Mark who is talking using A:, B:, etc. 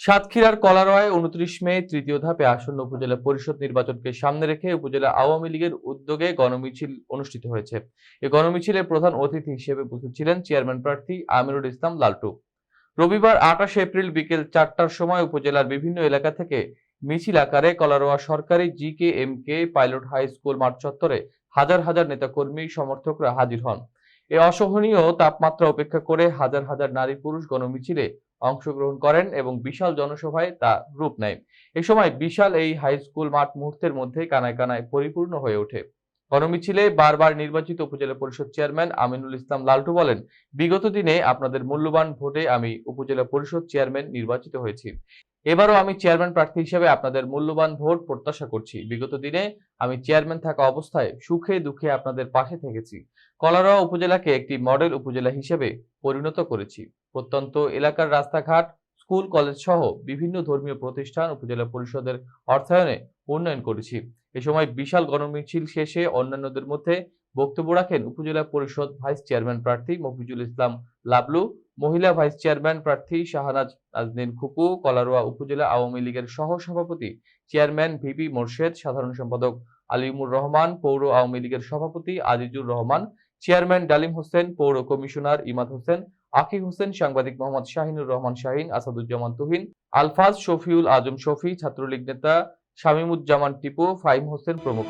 A: সাতক্ষীরার কলারোয়ায় উনত্রিশ মে তৃতীয় ধাপে আসন্ন উপজেলা পরিষদ নির্বাচনকে সামনে রেখে উপজেলা আওয়ামী লীগের উদ্যোগে গণমিছিল অনুষ্ঠিত হয়েছে। এই গণমিছিলে প্রধান অতিথি হিসেবে উপস্থিত ছিলেন চেয়ারম্যান প্রার্থী আমিরুল ইসলাম লালটু। রবিবার আঠাশে এপ্রিল বিকেল চারটার সময় উপজেলার বিভিন্ন এলাকা থেকে মিছিল আকারে কলারোয়া সরকারি G K M K pilot high school মাঠ চত্বরে হাজার হাজার নেতাকর্মী সমর্থকরা হাজির হন। এ অসহনীয় তাপমাত্রা উপেক্ষা করে হাজার হাজার নারী পুরুষ গণমিছিলে অংশগ্রহণ করেন এবং বিশাল জনসভায় তা রূপ নেয়। এ সময় বিশাল এই হাই স্কুল মাঠ মুহূর্তের মধ্যে কানায় কানায় পরিপূর্ণ হয়ে ওঠে। গণমিছিলে বারবার নির্বাচিত উপজেলা পরিষদ চেয়ারম্যান আমিনুল ইসলাম লালটু বলেন, বিগত দিনে আপনাদের মূল্যবান ভোটে আমি উপজেলা পরিষদ চেয়ারম্যান নির্বাচিত হয়েছি। এবারও আমি চেয়ারম্যান প্রার্থী হিসেবে আপনাদের মূল্যবান ভোট প্রত্যাশা করছি। বিগত দিনে আমি চেয়ারম্যান থাকা অবস্থায় সুখে দুঃখে আপনাদের পাশে থেকেছি। কলারোয়া উপজেলাকে একটি মডেল উপজেলা হিসেবে পরিণত করেছি। প্রত্যন্ত এলাকার রাস্তাঘাট, স্কুল, কলেজ সহ বিভিন্ন ধর্মীয় প্রতিষ্ঠান উপজেলা পরিষদের অর্থায়নে উন্নয়ন করেছি। এ সময় বিশাল গণমিছিল শেষে অন্যান্যদের মধ্যে বক্তব্য রাখেন উপজেলা পরিষদ ভাইস চেয়ারম্যান প্রার্থী মফিজুল ইসলাম লাবলু। মহিলা ভাইস চেয়ারম্যান প্রার্থী শাহনাজ নাজনীন খুকু কলারোয়া উপজেলা আওয়ামী লীগের সহ সভাপতি চেয়ারম্যান ভিপি মোর্শেদ, সাধারণ সম্পাদক আলিমুর রহমান, পৌর আওয়ামী লীগের সভাপতি আজিজুর রহমান, চেয়ারম্যান ডালিম হোসেন, পৌর কমিশনার ইমাদ হোসেন আকিব হোসেন, সাংবাদিক মোহাম্মদ শাহিনুর রহমান শাহিন, আসাদুজ্জামান তুহিন, আলফাজ শফিউল আজম শফি, ছাত্রলীগ নেতা শামীমুজ্জামান টিপু ফাইম হোসেন প্রমুখ।